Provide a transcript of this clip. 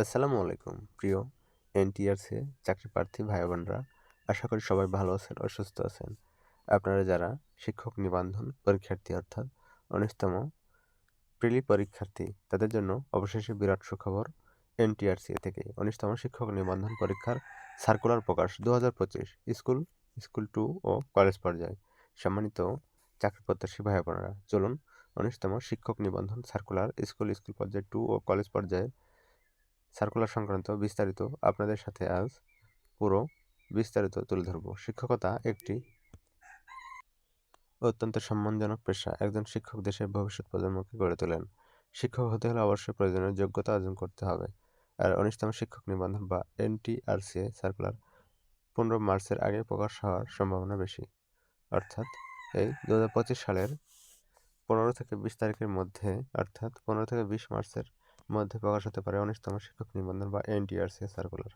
আসসালামু আলাইকুম, প্রিয় এনটিআরসি চাকরি প্রার্থী ভাই বোনরা আশা করি সবাই ভালো আছেন ও সুস্থ আছেন। আপনারা যারা শিক্ষক নিবন্ধন পরীক্ষার্থী অর্থাৎ উনিশতম প্রিলি পরীক্ষার্থী, তাদের জন্য অবশেষে বিরাট সুখবর। এনটিআরসি থেকে উনিশতম শিক্ষক নিবন্ধন পরীক্ষার সার্কুলার প্রকাশ দু পঁচিশ, স্কুল স্কুল টু ও কলেজ পর্যায়ে। সম্মানিত চাকরি প্রত্যাশী ভাই বোনেরা চলুন উনিশতম শিক্ষক নিবন্ধন সার্কুলার স্কুল স্কুল পর্যায়ে টু ও কলেজ পর্যায়ে সার্কুলার সংক্রান্ত বিস্তারিত আপনাদের সাথে আজ পুরো বিস্তারিত তুলে ধরব। শিক্ষকতা একটি অত্যন্ত সম্মানজনক পেশা। একজন শিক্ষক দেশের ভবিষ্যৎ প্রজন্মকে গড়ে তোলেন। শিক্ষক হতে হলে অবশ্যই প্রয়োজনীয় যোগ্যতা অর্জন করতে হবে। আর অনিষ্টম শিক্ষক নিবন্ধন বা এনটিআরসিএ সার্কুলার পনেরো মার্চের আগে প্রকাশ হওয়ার সম্ভাবনা বেশি। অর্থাৎ এই দু হাজার পঁচিশ সালের পনেরো থেকে বিশ তারিখের মধ্যে, অর্থাৎ পনেরো থেকে বিশ মার্চের মধ্যে প্রকাশ হতে পারে উনিশতম শিক্ষক নিবন্ধন বা এনটিআরসি সার্কুলার